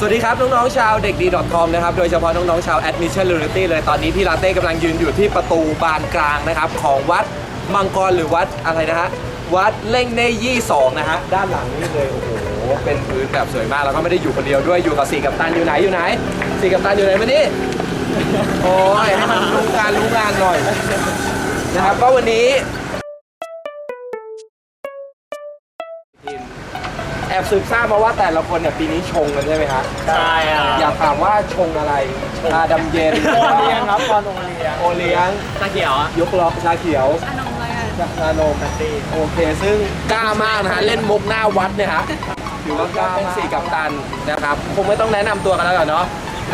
สวัสดีครับ น้อง ๆ ชาวเด็กดี .com นะครับ โดยเฉพาะน้อง ๆ ชาว Admission Reality เลยตอนนี้พี่ลาเต้กำลังยืนอยู่ที่ประตูบานกลางนะครับ ของวัดมังกรหรือวัดอะไรนะฮะ วัดเล่งเนยี่สองนะฮะ ด้านหลังนี่เลย โอ้โห เป็นพื้นแบบสวยมาก แล้วก็ไม่ได้อยู่คนเดียวด้วยอยู่กับสี่กัปตันอยู่ไหนอยู่ไหนสี่กัปตันอยู่ไหนมานี่โอ้ยให้มันรู้งานรู้งานหน่อยนะครับก็วันนี้ อบสืบทราบมาว่าแต่ละคนเนี่ยปีนี้ชงกันใช่ไหมฮะใช่ครับอยากถามว่าชงอะไรชาดำเย็นโอเลี้ยงครับตอนโอเลี้ยงโอเลี้ยงตะเขียวอะยกล็อกชาเขียวอานงเลยอะชานมโอเค ซึ่งกล้ามากนะฮะ เล่นมุกหน้าวัดเนี่ยฮะถือว่ากล้าเป็นสี่กัปตันนะครับคงไม่ต้องแนะนำตัวกันแล้วกันเนาะ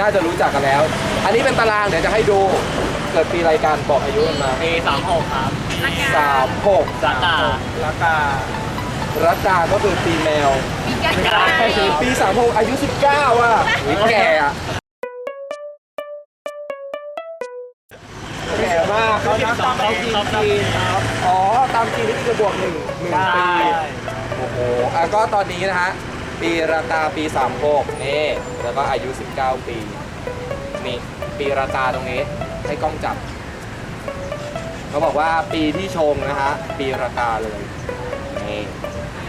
น่าจะรู้จักกันแล้ว อันนี้เป็นตารางเดี๋ยวจะให้ดูเกิดปีรายการบอกอายุกันมาปีสามหกครับรักงานสามหก สาขารักกา รักกาก็คือปีแมวมีกันใช่ปีสามหกอายุ 19อะอุ๊ยแก่อะแก่มากเขานับตามจีนจีนครับอ๋อ ตามจีนนี่คือบวกหนึ่งหนึ่งใช่ปี โอ้โหอะก็ตอนนี้นะฮะ ปีราตาปี 36นี่แล้วก็อายุ 19 ปี นี่ ปีราตาตรงนี้ ให้กล้องจับ เขาบอกว่าปีที่ชงนะฮะ ปีราตาเลยนี่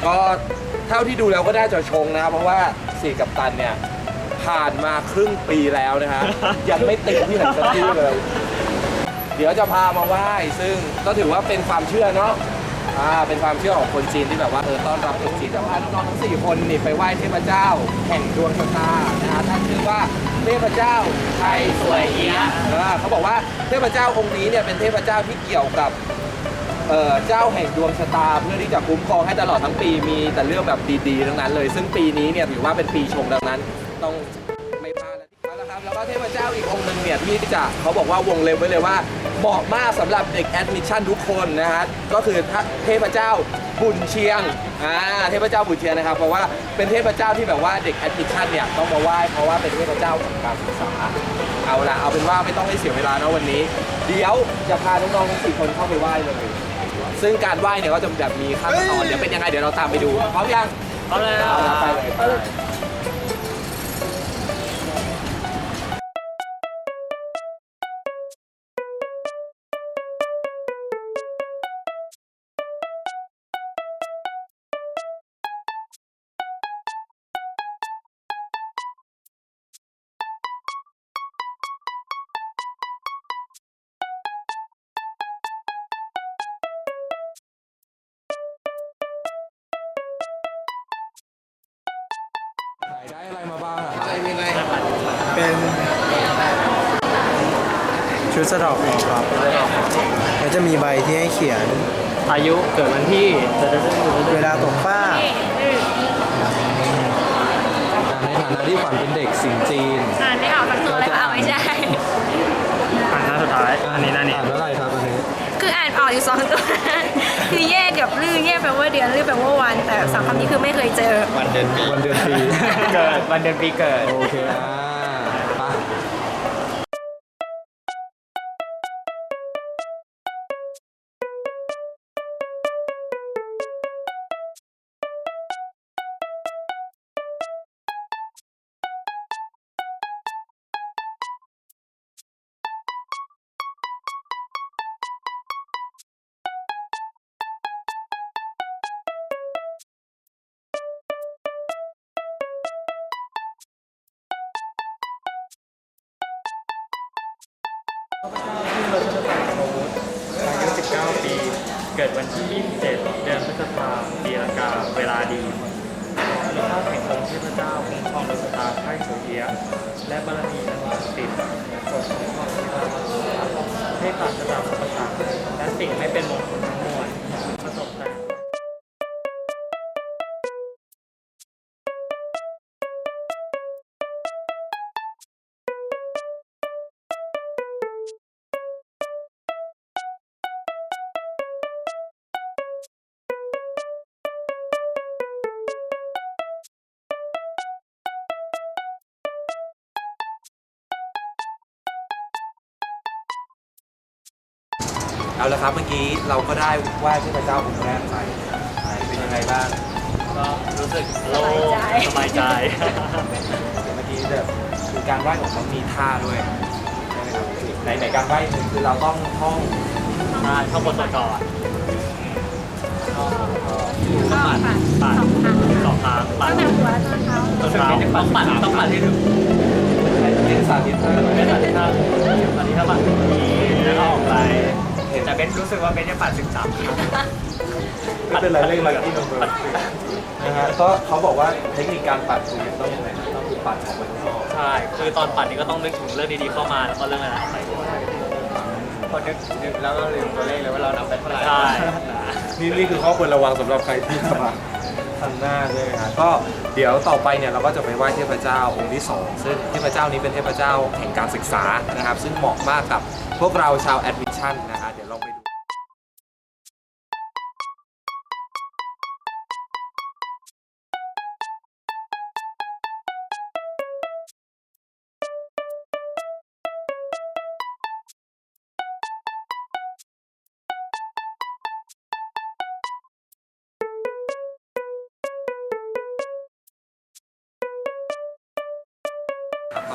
ก็เท่าที่ดูแล้วก็น่าจะชงนะครับเพราะว่าสี่กับตันเนี่ย ผ่านมาครึ่งปีแล้วนะฮะ ยังไม่ติดที่ไหนสักที่เลย เดี๋ยวจะพามาไหว้ซึ่งก็ถือว่าเป็นความเชื่อเนาะอ่าเป็นความเชื่อของคนจีนที่แบบว่าเออต้อนรับคนจีนจะพาน้องๆทั้งสี่คนนี่ไปไหว้เทพเจ้าแห่งดวงชะตานะฮะท่านชื่อว่าเทพเจ้าไทยสวยเอียะอ่าเขาบอกว่าเทพเจ้าองค์นี้เนี่ยเป็นเทพเจ้าที่เกี่ยวกับ เอ่อเจ้าแห่งดวงชะตาเพื่อที่จะคุ้มครองให้ตลอดทั้งปีมีแต่เรื่องแบบดีๆทั้งนั้นเลย ซึ่งปีนี้เนี่ยถือว่าเป็นปีชงดังนั้น ต้องไม่พลาดแล้วนะครับแล้วก็เทพเจ้าอีกองค์หนึ่งเนี่ยที่จะเขาบอกว่าวงเล็บไว้เลยว่าเหมาะมากสำหรับเด็กแอดมิชชั่นทุกคนนะฮะก็คือเทพเจ้าบุญเชียงอ่าเทพเจ้าบุญเชียงนะครับเพราะว่าเป็นเทพเจ้าที่แบบว่าเด็กแอดมิชชั่นเนี่ยต้องมาไหว้เพราะว่าเป็นเทพเจ้าของการศึกษาเอาละเอาเป็นว่าไม่ต้องให้เสียเวลานะวันนี้ เดี๋ยวจะพาน้องๆทั้งสี่คนเข้าไปไหว้เลย ซึ่งการไหว้เนี่ยก็จะแบบมีขั้นตอนเดี๋ยวเป็นยังไงเดี๋ยวเราตามไปดูพร้อมยังเอาเลยเอาละไปเลยไปเลย ได้อะไรมาบ้างอะอะไรมีอะไรเป็นชุดสะเดอกเคราะห์ครับแล้วจะมีใบที่ให้เขียนอายุเกิดวันที่จะเวลาตกฟ้าก วันแต่สองคำนี้คือไม่เคยเจอ วันเดือนปีวันเดือนปี เกิดวันเดือนปีเกิด โอเคอ่า อายุ19 ปี เกิดวันที่ 27 เดือนพฤษภาคมปีละกา เวลาดีมีข้าแห่งองค์เทพเจ้าคุ้มครองดวงชะตาไพ่สุเอียและบารมีอันศักดิ์สิทธิ์โปรดคุ้มครองเที่เราให้ปราศจากอุปสรรคและสิ่งไม่เป็นมงคล เอาละครับเมื่อกี้เราก็ได้ไหว้เทพเจ้าองค์แรกไปเป็นยังไงบ้างก็รู้สึกโล่งสบายใจ เมื่อกี้แบบคือการไหว้ของเขามีท่าด้วยใช่ไหมครับไหนไหนการไหว้หนึ่งคือเราต้องท่องมาข้างบนต่อก่อนก็ปั่นปั่นสองครั้งสองครั้งปั่ตั้นงแต่หัวจนเท้าจนเท้าต้องปั่นต้องปั่นให้ถึงเป็นสาธิตท่าหน่อยเบนปั่นถ้าตอนนี้ถ้าปั่นทีแล้วก็ออกไปแต่ เบนรู้สึกว่าเบนจะปั่นถึงสามครั้งไม่เป็นไรเร่งไรที่นมเบอร์นะฮะก็เขาบอกว่าเทคนิคการปัดคือต้องยังไงต้องปัดออกไปข้างนอกใช่คือตอนปั่นนี่ก็ต้องนึกถึงเรื่องดีๆเข้ามาแล้วก็เรื่องอะไรออกไปด้วยพอนึกนึกแล้วก็ลืมตัวเลขเลยว่าเรานับไปเท่าไหร่ใช่นี่นี่คือข้อควรระวังสำหรับใครที่จะมาทันหน้าใช่ไหมฮะก็ เดี๋ยวต่อไปเนี่ยเราก็จะไปไหว้เทพเจ้าองค์ที่สองซึ่งเทพเจ้านี้เป็นเทพเจ้าแห่งการศึกษานะครับ ซึ่งเหมาะมากกับพวกเราชาวแอดมิชชั่นนะฮะเดี๋ยวลองไปดู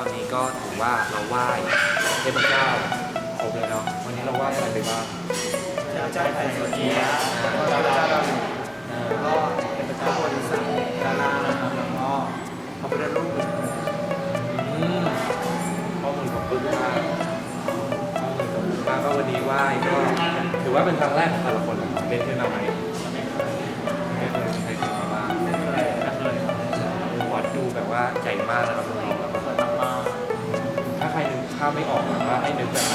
อนนี้ก็ถือว่าเราไหว้เทพเจ้าครบเลยเนาะวันนี้เราไหว้อะไรไปบ้างเจ้าเจ้าไข่โซเจียเจ้าเจ้าดาวหนึ่งแล้วก็เป็นพเจ้าบริษัทด้านหน้านะครับแล้วก็พระพุทธรูปอืมข้อมูลของปึ๊กมากข้อมูลของปึ๊กมากก็วันนี้ไหว้ก็ถือว่าเป็นครั้งแรกของแต่ละคนเลยเป็นขึ้นมาไหมไม่เคยใครเคยมาบ้างวัดดูแบบว่าใหญ่มากนะครับน้องๆาพไม่ออกแบบว่าให้นึกแบบ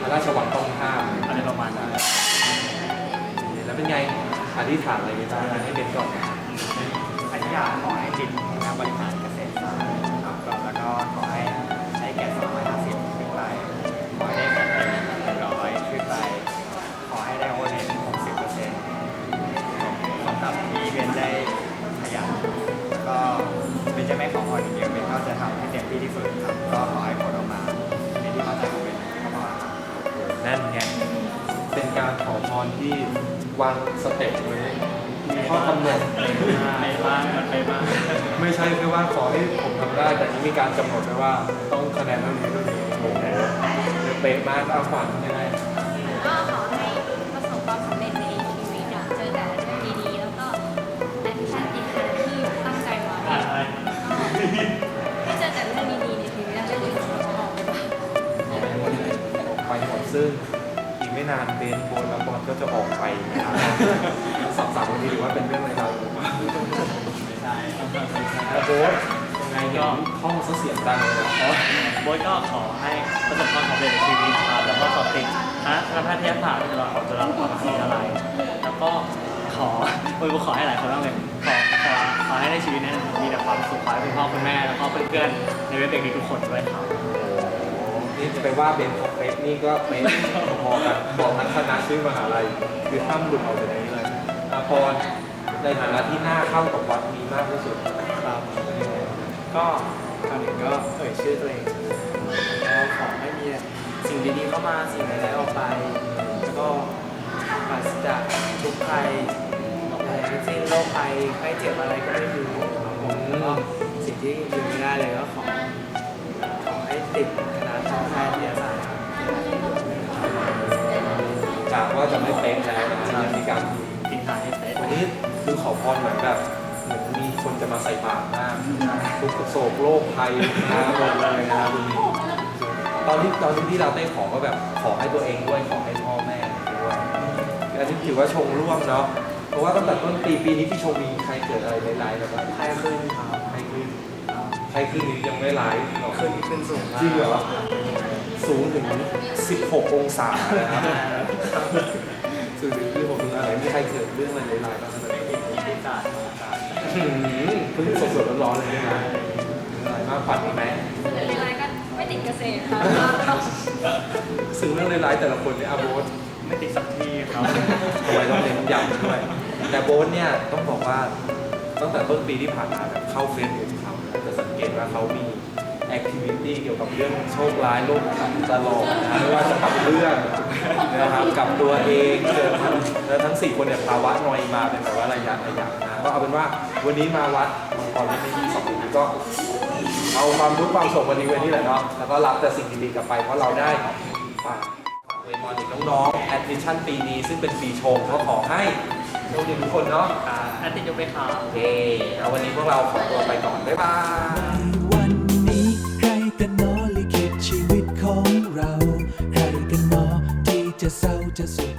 พระราชวังต้องห้ามอะไรประมาณนั้นแล้วเป็นไงอธิษฐานอะไรไปบ้างให้เป็นก่อนนะอธิษฐานขอให้จิตนะบริหารกา วางสเต็ปไว้มีข้อกำหนดไปบ้างมันไปบ้างไม่ใช่แค่ว่าขอให้ผมทำได้ แต่นี่มีการกำหนดไว้ว่าต้องคะแนนเท่านี้เท่านี้โอ้โหเป๊ะมากเอาฝันยังไงก็ขอให้ประสบความสำเร็จในชีวิตอะเจอแต่เรื่องดีๆแล้วก็อธิษฐานจิตค่ะที่ตั้งใจไว้ให้เจอแต่เรื่องดีๆในชีวิตแล้วเรื่องอื่นก็ออกไปบ้างออกไปหมดซึ่งอีกไม่ นานเบนโบนแล้วบอลก็จะออกไปนะครับสอบสามวันนี้หรือว่าเป็นเรื่องอะไรเราแล้วโบสยังไงเห็ห้องเขาเสียงดังเลยเหรอโบ๊ทก็ขอให้ประสบความสำเร็จในชีวิตครับแล้วก็สอบติดคณะคณะแพทยศาสตร์จุฬาของจุฬาลงกรณ์มหาวิทยาลัยแล้วก็ขอโอ้ยขอให้หลายคนบ้างเลยขอขอขอให้ในชีวิตนี้มีแต่ความสุขขอให้คุณพ่อคุณแม่แล้วก็เพื่อนๆในเว็บเด็กดีทุกคนด้วยครับ นี่จะไปว่าเบนของเป๊ะนี่ก็เป๊ะพอกันบอกทั้งคณะชื่อมหาลัยคือห้ามหลุดออกจากนี้เลยอาพรในฐานะที่หน้าเข้ากับวัดมีมากที่สุดครับก็ก่อนอื่นก็เอ่ยชื่อตัวเองก็ขอให้มีสิ่งดีๆเข้ามาสิ่งร้ายๆออกไป แล้วก็ปราศจากทุกข์ภัยอะไรทั้งสิ้นโรคภัยไข้เจ็บอะไรก็ไม่มีครับผมก็สิ่งที่ลืมไม่ได้เลยก็ขอขอให้ติด กะว่าจะไม่เป๊ะแล้วนะยังมีการทิ้งท้ายให้เป๊ะวันนี้คือขอพรเหมือนแบบเหมือนมีคนจะมาใส่บาตรมากทุกโศกโรคภัยมาหมดเลยนะครับวันนี้ตอนที่ตอนที่พี่เราได้ขอก็แบบขอให้ตัวเองด้วยขอให้พ่อแม่ด้วยอันนี้ถือว่าชงร่วมเนาะเพราะว่าตั้งแต่ต้นปีปีนี้พี่ชงมีใครเกิดอะไรในไลฟ์แบบว่าไข้ขึ้นครับใครขึ้นใครขึ้นนี้ยังไม่ไลฟ์หรอกขึ้นขึ้นสูงมากจริงเหรอสูงถึง 16 องศานะครับ สูงถึง16องศาอะไรมีใครเกิดเรื่องอะไรในไลฟ์บ้างไหมอื้อหือเพิ่งสดๆร้อนๆเลยนะอะไรมากฝันไหมส่วนในไลน์ก็ไม่ติดเกษตรค่ะซึ่งเรื่องในไลฟ์แต่ละคนเนี่ยอาโบสไม่ติดสักทีครับทำไมต้องเน้นย้ำด้วยแต่โบสเนี่ยต้องบอกว่าตั้งแต่ต้นปีที่ผ่านมาแบบเข้าเฟซบุ๊กเขาเนี่ยจะสังเกตว่าเขามีแอคทิวิตี้เกี่ยวกับเรื่องโชคร้ายโรคภัยตลอดนะไม่ว่าจะกับเรื่อง นะครับกับตัวเองเจอทั้งแล้วทั้งสี่คนเนี่ยภาวะนอยมาเป็นแบบว่าระยะระยะนะก็เอาเป็นว่าวันนี้มาวัดมังกรที่ไม่ที่สองนี้ก็เอเอาความทุกข์ความโศกวันนี้ไว้นี่แหละเนาะแล้วก็รับแต่สิ่งดีๆกลับไปเพราะเราได้ฝากเวมอนถึงน้องๆแอดมิชชั่นปีนี้ซึ่งเป็นปีชงก็ขอให้โชคดีทุกคนเนาะแอดติดยกไปครับโอเคเอาวันนี้พวกเราขอตัวไปก่อนบ๊ายบาย just